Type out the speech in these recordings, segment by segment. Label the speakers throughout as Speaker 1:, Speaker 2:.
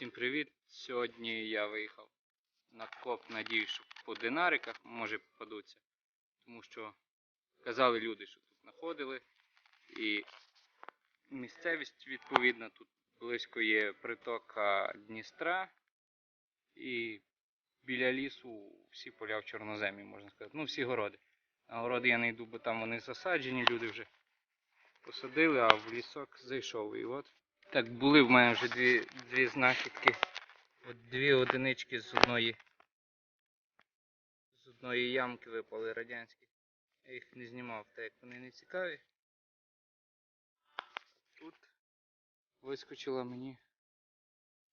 Speaker 1: Всім привіт! Сьогодні я виїхав на коп, надію, що по динариках може попадуться. Тому що казали люди, що тут знаходили. І місцевість відповідна, тут близько є притока Дністра. І біля лісу всі поля в чорноземі, можна сказати. Ну, всі городи. А городи я не йду, бо там вони засаджені, люди вже посадили, а в лісок зайшов. І от так, були в мене вже дві, дві знахідки. От дві одинички з одної. З одної ямки випали радянські. Я їх не знімав, так як вони не цікаві. Тут вискочила мені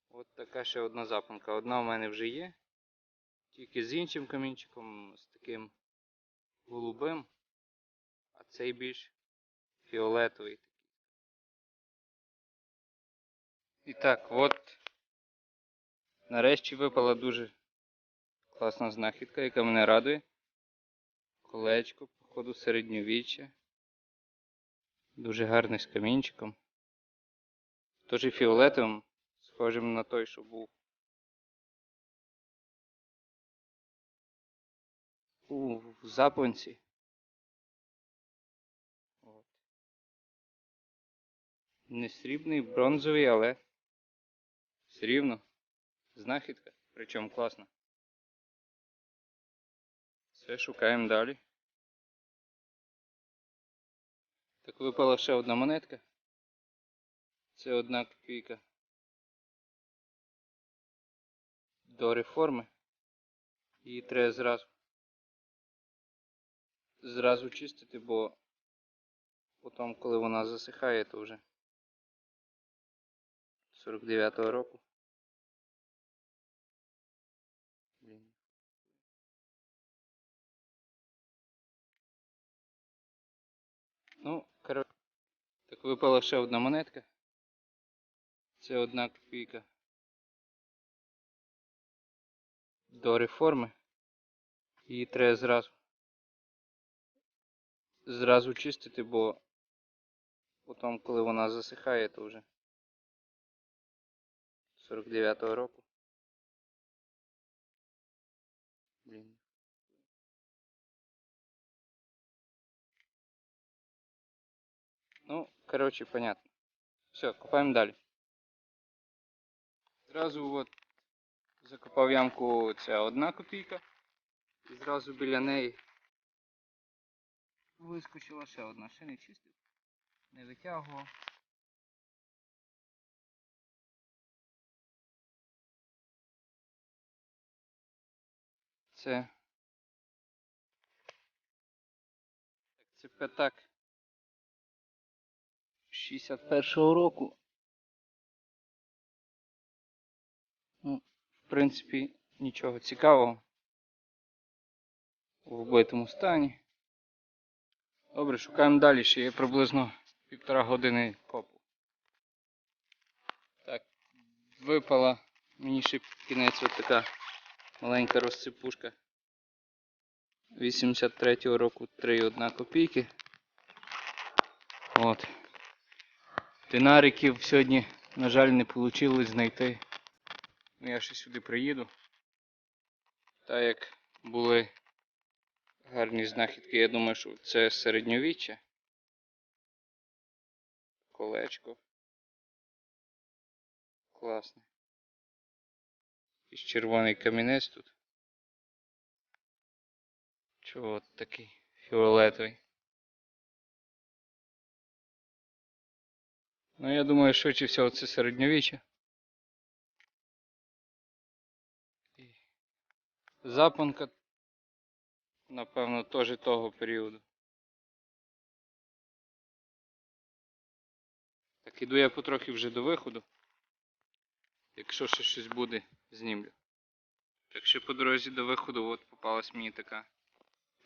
Speaker 1: от така ще одна запанка. Одна в мене вже є. Тільки з іншим камінчиком, з таким голубим, а цей більш фіолетовий. І так, от нарешті випала дуже класна знахідка, яка мене радує. Колечко, походу середньовіччя. Дуже гарне з камінчиком. Теж фіолетовим, схожим на той, що був. У запонці. Не срібний, бронзовий, але все рівно. Знахідка, причому класна. Все, шукаємо далі. Так випала ще одна монетка. Це одна копійка. До реформи. Її треба зразу. Зразу чистити, бо потім, коли вона засихає, то вже 49-го року. Ну, коротше, так випала ще одна монетка. Це одна копійка. До реформи. Її треба зразу. Зразу чистити, бо потім, коли вона засихає, то вже 49-го року. Блін. Короче, понятно. Все, копаємо далі. Зразу от закопав ямку ця одна копійка. І зразу біля неї вискочила ще одна. Ще не чистив, не витягував. Це. Так, це п'ятак 61-го року. Ну, в принципі, нічого цікавого. В вбитому стані. Добре, шукаємо далі, ще є приблизно півтора години копу. Так, випала мені ще кінець от така маленька розсипушка. 83-го року 3,1 копійки. От. Динариків сьогодні, на жаль, не вийшло знайти. Ну, я ще сюди приїду. Так як були гарні знахідки, я думаю, що це середньовіччя. Колечко. Класне. І червоний камінець тут. Чого такий фіолетовий? Ну, я думаю, швидше всього це середньовіччя. І Запонка, напевно, теж того періоду. Так, іду я потрохи вже до виходу. Якщо ще щось буде, знімлю. Так що по дорозі до виходу от попалась мені така.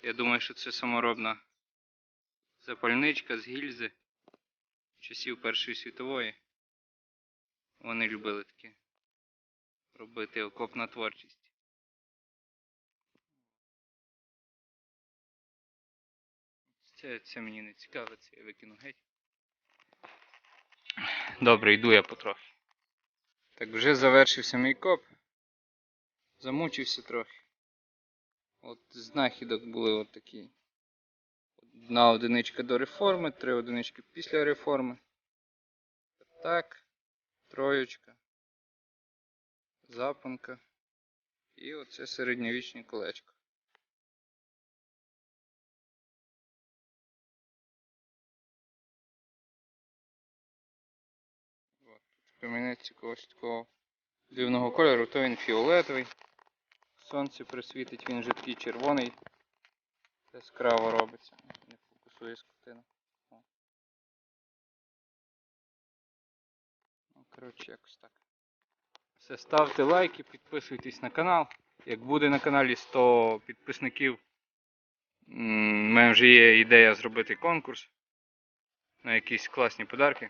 Speaker 1: Я думаю, що це саморобна запальничка з гільзи часів Першої світової. Вони любили таке робити окопна творчість. Це, це мені не цікаво, це я викину геть. Добре, йду я потрохи. Так, вже завершився мій коп. Замучився трохи. От знахідок були от такі. Одна одиничка до реформи, три одинички після реформи. Так, троєчка. Запанка. І оце середньовічне колечко. От, тут камінець якогось такого дивного кольору, то він фіолетовий. Сонце присвітить, він вже червоний. Яскраво робиться. Коротше, якось так. Все, ставте лайки, підписуйтесь на канал. Як буде на каналі 100 підписників, у мене вже є ідея зробити конкурс на якісь класні подарки.